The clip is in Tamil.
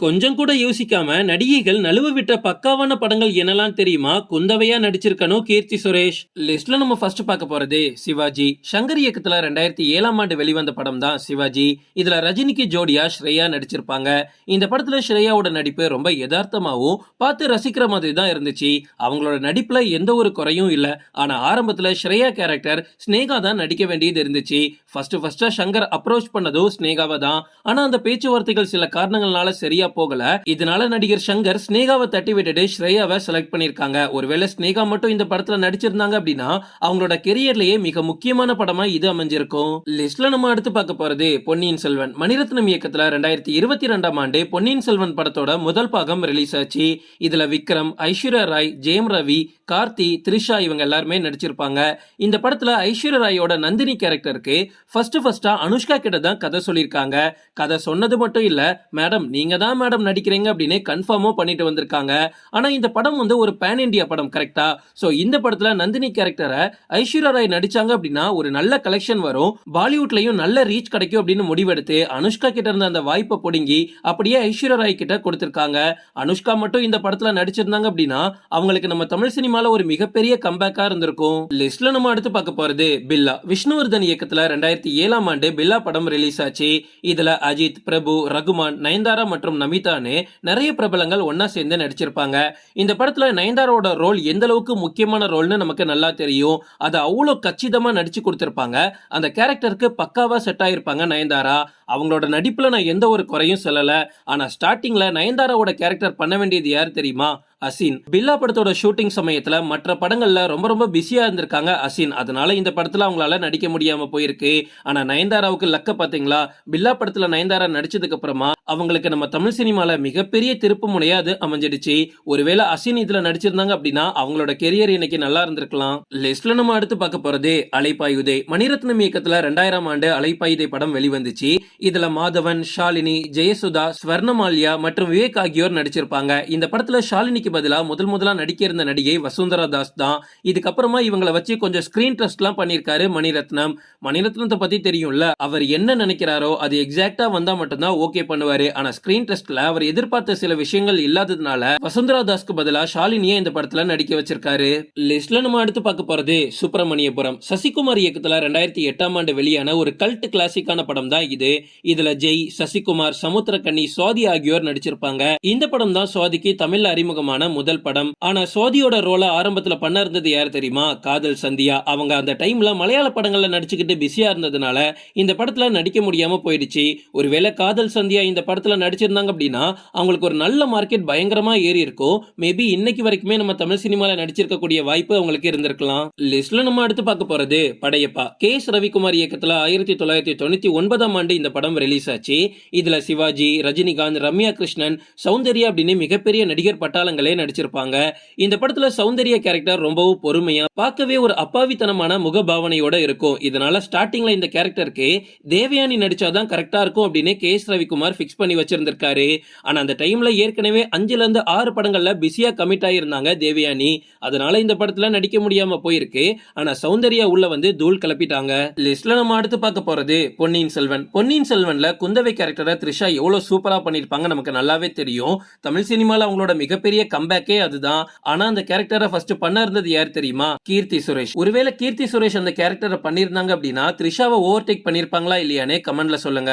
கொஞ்சம் கூட யோசிக்காம நடிகைகள் நழுவ விட்ட பக்காவான படங்கள் என்னெல்லாம் தெரியுமா? குந்தவையா நடிச்சிருக்கணும் கீர்த்தி சுரேஷ்? லிஸ்ட்ல நம்ம ஃபர்ஸ்ட் பார்க்க போறது சிவாஜி. சங்கர் இயக்கத்துல ரெண்டாயிரத்தி ஏழாம் ஆண்டு வெளிவந்த படம் தான் சிவாஜி. இதுல ரஜினிக்கு ஜோடியா ஸ்ரேயா நடிச்சிருப்பாங்க. இந்த படத்துல ஸ்ரேயாவோட நடிப்பு ரொம்ப யதார்த்தமாகவும் பார்த்து ரசிக்கிற மாதிரி தான் இருந்துச்சு. அவங்களோட நடிப்புல எந்த ஒரு குறையும் இல்ல. ஆனா ஆரம்பத்துல ஸ்ரேயா கேரக்டர் ஸ்னேகா தான் நடிக்க வேண்டியது இருந்துச்சு. ஃபர்ஸ்ட் ஃபர்ஸ்டா சங்கர் அப்ரோச் பண்ணதும் ஸ்னேகாவை தான். ஆனா அந்த பேச்சுவார்த்தைகள் சில காரணங்களால சரியா போகல. இதனால நடிகர் சங்கர் ஸ்னேகாவை தட்டி விட்டுட்டு ஸ்ரேயாவை செலக்ட் பண்ணிருக்காங்க ஒருவேளை ஸ்னேகா மட்டும் இந்த படத்துல நடிச்சிருந்தாங்க அப்படின்னா அவங்களோட கெரியர்லயே மிக முக்கியமான படமா இது அமைஞ்சிருக்கும். லிஸ்ட்ல நம்ம அடுத்து பார்க்க போறது பொன்னியின் செல்வன். மணிரத்னம் இயக்கத்துல ரெண்டாயிரத்தி இருபத்தி ரெண்டாம் ஆண்டு பொன்னியின் செல்வன் படத்தோட முதல் பாகம் ரிலீஸ் ஆச்சு. இதுல விக்ரம் ஐஸ்வர்யா ராய் ஜெயம் ரவி கார்த்தி த்ரிஷா இவங்க எல்லாருமே நடிச்சிருப்பாங்க. இந்த படத்துல ஐஸ்வர்யா ராயோட நந்தினி கேரக்டருக்கு ஃபர்ஸ்ட் ஃபர்ஸ்டா அனுஷ்கா கிட்ட தான் கதை சொல்லியிருக்காங்க. கதை சொன்னது மட்டும் இல்ல மேடம் நீங்க தான் மேடம் நடிக்கிறீங்க அப்படின்னு கன்ஃபார்மும் பண்ணிட்டு வந்திருக்காங்க. ஆனா இந்த படம் வந்து ஒரு பேன் இண்டியா படம் கரெக்டா சோ இந்த படத்துல நந்தினி கேரக்டரை ஐஸ்வர்யா ராய் நடிச்சாங்க அப்படின்னா ஒரு நல்ல கலெக்ஷன் வரும். பாலிவுட்லயும் நல்ல ரீச் கிடைக்கும் அப்படின்னு முடிவெடுத்து அனுஷ்கா கிட்ட இருந்த அந்த வாய்ப்பை பிடுங்கி அப்படியே ஐஸ்வர்யா ராய் கிட்ட கொடுத்திருக்காங்க. அனுஷ்கா மட்டும் இந்த படத்துல நடிச்சிருந்தாங்க அப்படின்னா அவங்களுக்கு நம்ம தமிழ் சினிமா சினிமால ஒரு மிகப்பெரிய கம்பேக்கா இருந்திருக்கும். லிஸ்ட்ல நம்ம அடுத்து பார்க்க போறது பில்லா. விஷ்ணுவர்தன் இயக்கத்துல ரெண்டாயிரத்தி ஏழாம் ஆண்டு பில்லா படம் ரிலீஸ் ஆச்சு. இதுல அஜித் பிரபு ரகுமான் நயன்தாரா மற்றும் நமிதான்னு நிறைய பிரபலங்கள் ஒன்னா சேர்ந்து நடிச்சிருப்பாங்க. இந்த படத்துல நயன்தாரோட ரோல் எந்த அளவுக்கு முக்கியமான ரோல்னு நமக்கு நல்லா தெரியும். அதை அவ்வளோ கச்சிதமா நடிச்சு கொடுத்திருப்பாங்க. அந்த கேரக்டருக்கு பக்காவா செட் ஆயிருப்பாங்க நயன்தாரா. அவங்களோட நடிப்புல நான் எந்த ஒரு குறையும் சொல்லல. ஆனா ஸ்டார்டிங்ல நயன்தாராவோட கேரக்டர் பண்ண வேண்டியது யார் தெரியுமா? அசின். பில்லா படத்தோட ஷூட்டிங் சமயத்துல மற்ற படங்கள்ல ரொம்ப ரொம்ப பிஸியா இருந்திருக்காங்க அசின். அதனால இந்த படத்துல அவங்களால நடிக்க முடியாம போயிருக்கு. ஆனா நயன்தாராவுக்கு லக்க பாத்தீங்களா? பில்லா படத்துல நயன்தாரா நடிச்சதுக்கு அப்புறமா அவங்களுக்கு நம்ம தமிழ் சினிமாவில் மிகப்பெரிய திருப்பு முனையா அது அமைஞ்சிடுச்சு. ஒருவேளை அசின் இதில் நடிச்சிருந்தாங்க அப்படின்னா அவங்களோட கெரியர் இன்னைக்கு நல்லா இருந்திருக்கலாம். லிஸ்ட்ல நம்ம அடுத்து பார்க்க போறது அலைப்பாயுதே. மணிரத்னம் இயக்கத்தில் ரெண்டாயிரம் ஆண்டு அலைப்பாயுதே படம் வெளிவந்துச்சு. இதில் மாதவன் ஷாலினி ஜெயசுதா ஸ்வர்ணமால்யா மற்றும் விவேக் ஆகியோர் நடிச்சிருப்பாங்க. இந்த படத்தில் ஷாலினிக்கு பதிலாக முதல் முதலாக நடிக்க இருந்த நடிகை வசுந்தரா தாஸ் தான். இதுக்கப்புறமா இவங்களை வச்சு கொஞ்சம் ஸ்கிரீன் ட்ரஸ்ட்லாம் பண்ணியிருக்காரு மணிரத்னம். மணிரத்னத்தை பற்றி தெரியும்ல? அவர் என்ன நினைக்கிறாரோ அது எக்ஸாக்டாக வந்தால் மட்டும்தான் ஓகே பண்ணுவார். ஆனா ஸ்கிரீன் டெஸ்ட்ல அவர் எதிர்பார்த்த சில விஷயங்கள் இல்லாததுனால வசுந்தரா தாஸ்க்கு பதிலா ஷாலினியே இந்த படத்துல நடிக்க வச்சிருக்காரு. லிஸ்ட்ல நம்ம அடுத்து பார்க்க போறது சுப்பிரமணியபுரம். சசிகுமார் இயக்கத்துல ரெண்டாயிரத்தி எட்டாம் ஆண்டு வெளியான ஒரு கல்ட் கிளாசிக்கான படம் தான் இது. இதுல ஜெய் சசிகுமார் சமுத்திரக்கண்ணி சுவாதி ஆகியோர் நடிச்சிருப்பாங்க. இந்த படம் தான் சுவாதிக்கு தமிழ்ல அறிமுகமான முதல் படம். ஆனா சுவாதியோட ரோலை ஆரம்பத்துல பண்ண இருந்தது யார் தெரியுமா? காதல் சந்தியா. அவங்க அந்த டைம்ல மலையாள படங்கள்ல நடிச்சுக்கிட்டு பிஸியா இருந்ததுனால இந்த படத்துல நடிக்க முடியாம போயிடுச்சு. ஒருவேளை காதல் சந்தியா இந்த படத்தில் நடிச்சிருந்தாங்க அப்படின்னா அவங்களுக்கு ஒரு நல்ல மார்க்கெட் பயங்கரமாக ஏறி இருக்கும். மேபி இன்னைக்கு வரைக்குமே நம்ம தமிழ் சினிமாவில் நடிச்சிருக்கக்கூடிய வாய்ப்பு அவங்களுக்கு இருந்திருக்கலாம். லிஸ்ட்ல நம்ம அடுத்து பார்க்க போறது படையப்பா. கே. எஸ் ரவிக்குமார் இயக்கத்தில் ஆயிரத்தி தொள்ளாயிரத்தி தொண்ணூத்தி ஒன்பதாம் ஆண்டு இந்த படம் ரிலீஸ் ஆச்சு. இதுல சிவாஜி ரஜினிகாந்த் ரம்யா கிருஷ்ணன் சௌந்தர்யா அப்படின்னு மிகப்பெரிய நடிகர் பட்டாளங்களே நடிச்சிருப்பாங்க. இந்த படத்துல சௌந்தர்ய கேரக்டர் ரொம்பவும் பொறுமையா பார்க்கவே ஒரு அப்பாவித்தனமான முகபாவனையோட இருக்கும். இதனால ஸ்டார்டிங்ல இந்த கேரக்டருக்கு தேவயானி நடிச்சாதான் கரெக்டா இருக்கும் அப்படின்னு கே. எஸ். ரவிக்குமார் ஃபிக்ஸ் பண்ணி வச்சிருந்திருக்காரு. ஆனா அந்த டைம்ல ஏற்கனவே அஞ்சுல இருந்து ஆறு படங்கள்ல பிஸியா கமிட் ஆயிருந்தாங்க தேவயானி. அதனால இந்த படத்துல நடிக்க முடியாம போயிருக்கு. ஆனா சௌந்தர்யா உள்ள வந்து தூள் கிளப்பிட்டாங்க லிஸ்ட்ல நம்ம அடுத்து பார்க்க போறது பொன்னியின் செல்வன். பொன்னியின் செல்வன்ல குந்தவை கேரக்டரை த்ரிஷா எவ்வளவு சூப்பரா பண்ணிருப்பாங்க நமக்கு நல்லாவே தெரியும். தமிழ் சினிமால அவங்களோட மிகப்பெரிய கம்பேக்கே அதுதான். ஆனா அந்த கேரக்டரை ஃபர்ஸ்ட் பண்ண இருந்தது யார் தெரியுமா? கீர்த்தி சுரேஷ். ஒருவேளை கீர்த்தி சுரேஷ் அந்த கேரக்டரை பண்ணிருந்தாங்க அப்படின்னா த்ரிஷாவை ஓவர்டேக் பண்ணியிருப்பாங்களா பண்ணிருப்பாங்களா இல்லையானே கமெண்ட்ல சொல்லுங்க.